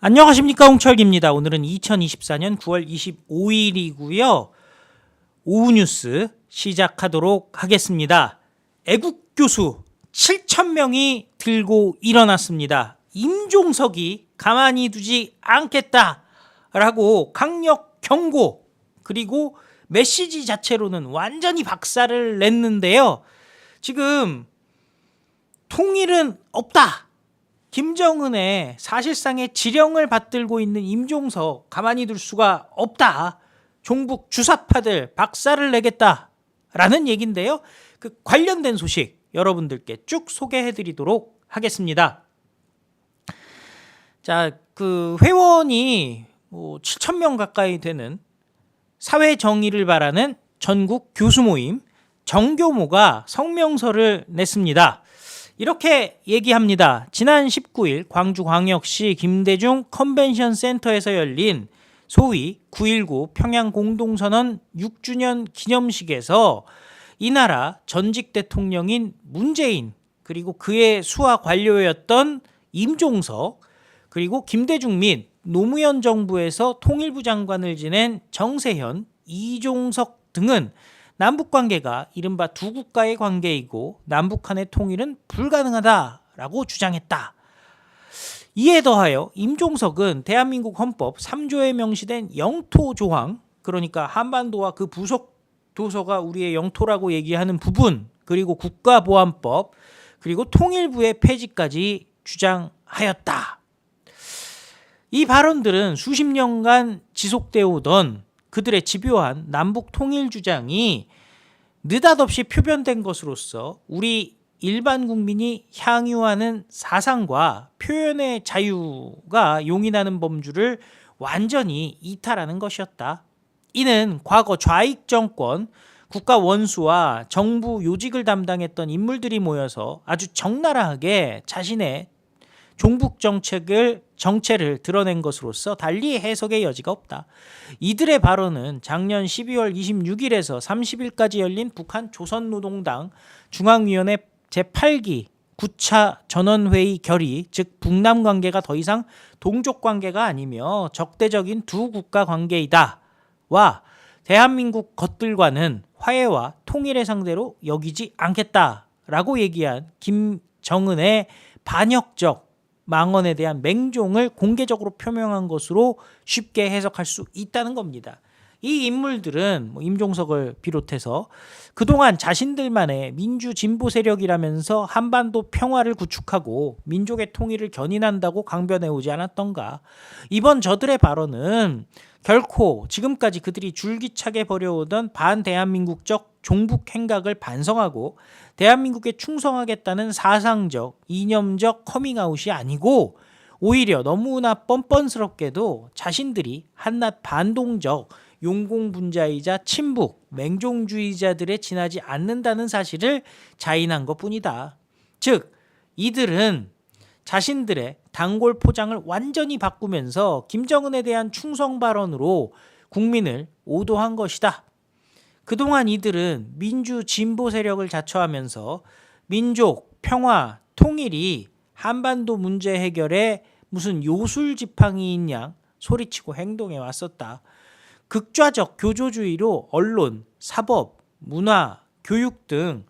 안녕하십니까 홍철기입니다. 오늘은 2024년 9월 25일이고요. 오후 뉴스 시작하도록 하겠습니다. 애국 교수 7천 명이 들고 일어났습니다. 임종석이 가만히 두지 않겠다라고 강력 경고 그리고 메시지 자체로는 완전히 박살을 냈는데요. 지금 통일은 없다. 김정은의 사실상의 지령을 받들고 있는 임종석 가만히 둘 수가 없다. 종북 주사파들 박살을 내겠다라는 얘긴데요. 그 관련된 소식 여러분들께 쭉 소개해 드리도록 하겠습니다. 자, 그 회원이 뭐 7천 명 가까이 되는 사회 정의를 바라는 전국 교수 모임 정교모가 성명서를 냈습니다. 이렇게 얘기합니다. 지난 19일 광주광역시 김대중 컨벤션 센터에서 열린 소위 9.19 평양 공동선언 6주년 기념식에서 이 나라 전직 대통령인 문재인 그리고 그의 수하 관료였던 임종석 그리고 김대중 및 노무현 정부에서 통일부 장관을 지낸 정세현, 이종석 등은 남북 관계가 이른바 두 국가의 관계이고 남북한의 통일은 불가능하다라고 주장했다. 이에 더하여 임종석은 대한민국 헌법 3조에 명시된 영토 조항, 그러니까 한반도와 그 부속 도서가 우리의 영토라고 얘기하는 부분, 그리고 국가보안법, 그리고 통일부의 폐지까지 주장하였다. 이 발언들은 수십 년간 지속되어 오던 그들의 집요한 남북 통일 주장이 느닷없이 표변된 것으로서 우리 일반 국민이 향유하는 사상과 표현의 자유가 용인하는 범주를 완전히 이탈하는 것이었다. 이는 과거 좌익 정권, 국가 원수와 정부 요직을 담당했던 인물들이 모여서 아주 적나라하게 자신의 종북 정책을 정체를 드러낸 것으로서 달리 해석의 여지가 없다. 이들의 발언은 작년 12월 26일에서 30일까지 열린 북한 조선노동당 중앙위원회 제8기 9차 전원회의 결의, 즉 북남 관계가 더 이상 동족 관계가 아니며 적대적인 두 국가 관계이다. 와 대한민국 것들과는 화해와 통일의 상대로 여기지 않겠다라고 얘기한 김정은의 반역적 망언에 대한 맹종을 공개적으로 표명한 것으로 쉽게 해석할 수 있다는 겁니다. 이 인물들은 뭐 임종석을 비롯해서 그동안 자신들만의 민주 진보 세력이라면서 한반도 평화를 구축하고 민족의 통일을 견인한다고 강변해 오지 않았던가. 이번 저들의 발언은 결코 지금까지 그들이 줄기차게 벌여오던 반대한민국적 종북 행각을 반성하고 대한민국에 충성하겠다는 사상적, 이념적 커밍아웃이 아니고 오히려 너무나 뻔뻔스럽게도 자신들이 한낱 반동적 용공분자이자 친북, 맹종주의자들에 지나지 않는다는 사실을 자인한 것 뿐이다. 즉, 이들은 자신들의 단골 포장을 완전히 바꾸면서 김정은에 대한 충성 발언으로 국민을 오도한 것이다. 그동안 이들은 민주 진보 세력을 자처하면서 민족, 평화, 통일이 한반도 문제 해결에 무슨 요술 지팡이인 양 소리치고 행동해 왔었다. 극좌적 교조주의로 언론, 사법, 문화, 교육 등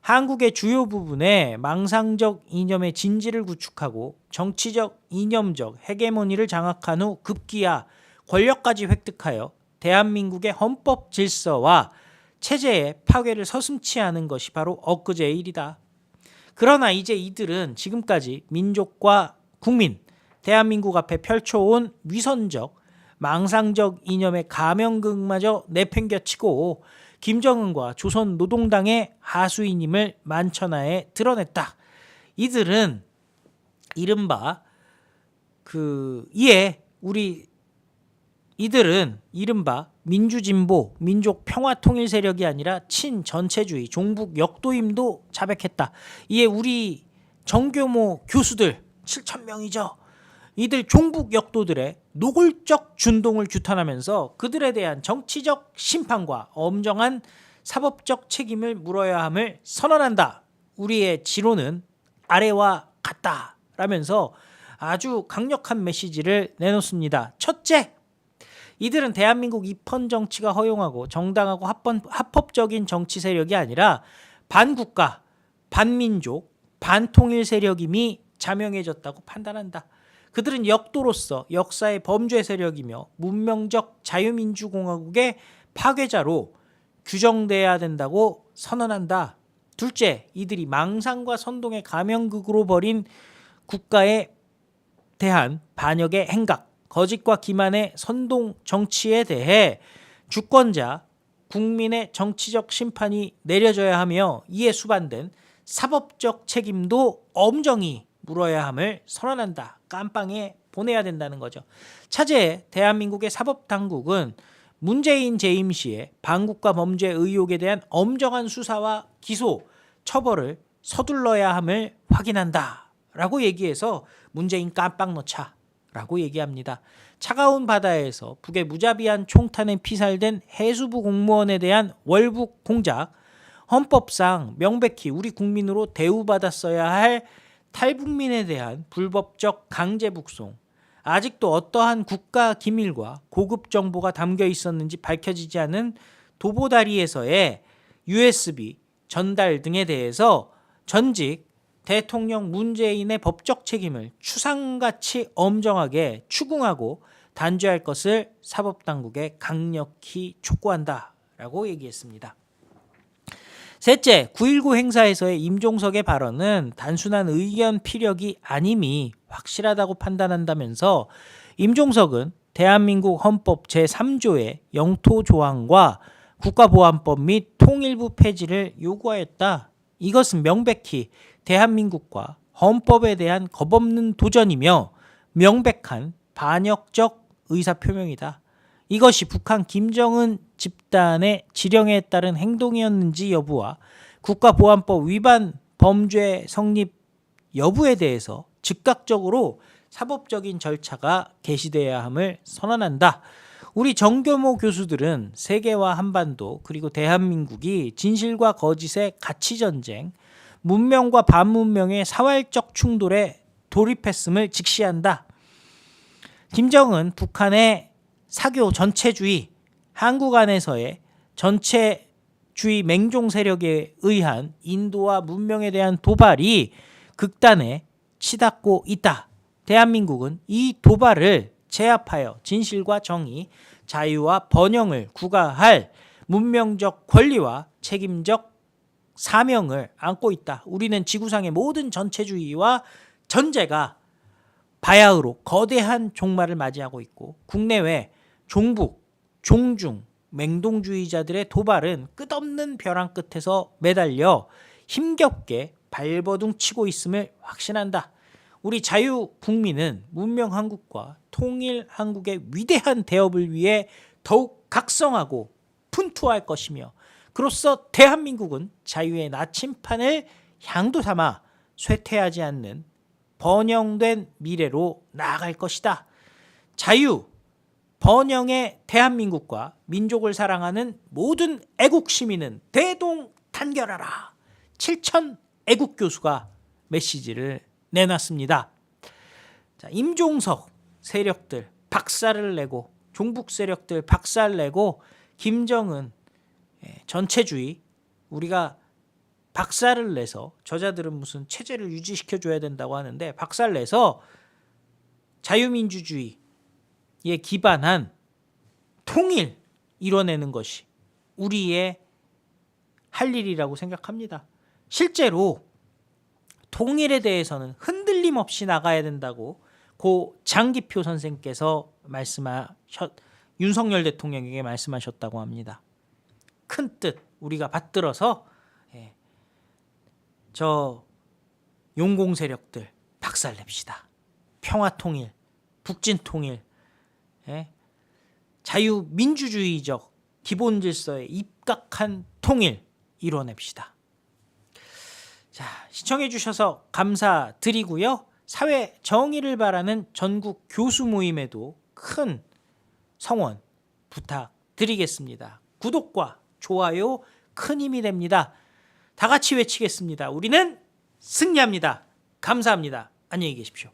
한국의 주요 부분에 망상적 이념의 진지를 구축하고 정치적 이념적 헤게모니를 장악한 후 급기야 권력까지 획득하여 대한민국의 헌법 질서와 체제의 파괴를 서슴치 않은 것이 바로 엊그제의 일이다. 그러나 이제 이들은 지금까지 민족과 국민, 대한민국 앞에 펼쳐온 위선적, 망상적 이념의 가면극마저 내팽겨치고 김정은과 조선 노동당의 하수인임을 만천하에 드러냈다. 이들은 이른바 그 이에 우리 이들은 이른바 민주진보, 민족 평화 통일 세력이 아니라 친전체주의, 종북 역도임도 자백했다. 이에 우리 정교모 교수들 7천 명이죠. 이들 종북 역도들의 노골적 준동을 규탄하면서 그들에 대한 정치적 심판과 엄정한 사법적 책임을 물어야 함을 선언한다. 우리의 지로는 아래와 같다. 라면서 아주 강력한 메시지를 내놓습니다. 첫째, 이들은 대한민국 입헌 정치가 허용하고 정당하고 합번, 합법적인 정치 세력이 아니라 반국가, 반민족, 반통일 세력임이 자명해졌다고 판단한다. 그들은 역도로서 역사의 범죄 세력이며 문명적 자유민주공화국의 파괴자로 규정돼야 된다고 선언한다. 둘째, 이들이 망상과 선동의 가면극으로 벌인 국가에 대한 반역의 행각, 거짓과 기만의 선동 정치에 대해 주권자, 국민의 정치적 심판이 내려져야 하며 이에 수반된 사법적 책임도 엄정히 물어야 함을 선언한다. 깜빵에 보내야 된다는 거죠. 차제에 대한민국의 사법 당국은 문재인 재임 시에 반국가 범죄 의혹에 대한 엄정한 수사와 기소, 처벌을 서둘러야 함을 확인한다. 라고 얘기해서 문재인 깜빵 넣자. 라고 얘기합니다. 차가운 바다에서 북의 무자비한 총탄에 피살된 해수부 공무원에 대한 월북 공작, 헌법상 명백히 우리 국민으로 대우받았어야 할 탈북민에 대한 불법적 강제 북송, 아직도 어떠한 국가 기밀과 고급 정보가 담겨 있었는지 밝혀지지 않은 도보다리에서의 USB 전달 등에 대해서 전직 대통령 문재인의 법적 책임을 추상같이 엄정하게 추궁하고 단죄할 것을 사법당국에 강력히 촉구한다 라고 얘기했습니다. 셋째, 9.19 행사에서의 임종석의 발언은 단순한 의견 피력이 아님이 확실하다고 판단한다면서 임종석은 대한민국 헌법 제3조의 영토 조항과 국가보안법 및 통일부 폐지를 요구하였다. 이것은 명백히 대한민국과 헌법에 대한 겁없는 도전이며 명백한 반역적 의사표명이다. 이것이 북한 김정은 집단의 지령에 따른 행동이었는지 여부와 국가보안법 위반 범죄 성립 여부에 대해서 즉각적으로 사법적인 절차가 개시돼야 함을 선언한다. 우리 정교모 교수들은 세계와 한반도 그리고 대한민국이 진실과 거짓의 가치 전쟁, 문명과 반문명의 사활적 충돌에 돌입했음을 직시한다. 김정은 북한의 사교 전체주의, 한국 안에서의 전체주의 맹종 세력에 의한 인도와 문명에 대한 도발이 극단에 치닫고 있다. 대한민국은 이 도발을 제압하여 진실과 정의, 자유와 번영을 구가할 문명적 권리와 책임적 사명을 안고 있다. 우리는 지구상의 모든 전체주의와 전제가 바야흐로 거대한 종말을 맞이하고 있고 국내외 종북, 종중, 맹동주의자들의 도발은 끝없는 벼랑 끝에서 매달려 힘겹게 발버둥 치고 있음을 확신한다. 우리 자유 국민은 문명 한국과 통일 한국의 위대한 대업을 위해 더욱 각성하고 fun투할 것이며 그로써 대한민국은 자유의 나침판을 향도 삼아 쇠퇴하지 않는 번영된 미래로 나아갈 것이다. 자유, 번영의 대한민국과 민족을 사랑하는 모든 애국 시민은 대동 단결하라. 7천 애국 교수가 메시지를 내놨습니다. 자, 임종석 세력들 박살을 내고 종북 세력들 박살 내고 김정은 예, 전체주의 우리가 박살을 내서 저자들은 무슨 체제를 유지시켜 줘야 된다고 하는데 박살 내서 자유민주주의에 기반한 통일 이뤄내는 것이 우리의 할 일이라고 생각합니다. 실제로 통일에 대해서는 흔들림 없이 나가야 된다고 고 장기표 선생께서 말씀하셨 윤석열 대통령에게 말씀하셨다고 합니다. 큰 뜻 우리가 받들어서 예, 저 용공 세력들 박살냅시다. 평화 통일, 북진 통일, 예, 자유 민주주의적 기본 질서에 입각한 통일 이뤄냅시다. 자, 시청해 주셔서 감사드리고요. 사회 정의를 바라는 전국 교수 모임에도 큰 성원 부탁드리겠습니다. 구독과 좋아요 큰 힘이 됩니다. 다 같이 외치겠습니다. 우리는 승리합니다. 감사합니다. 안녕히 계십시오.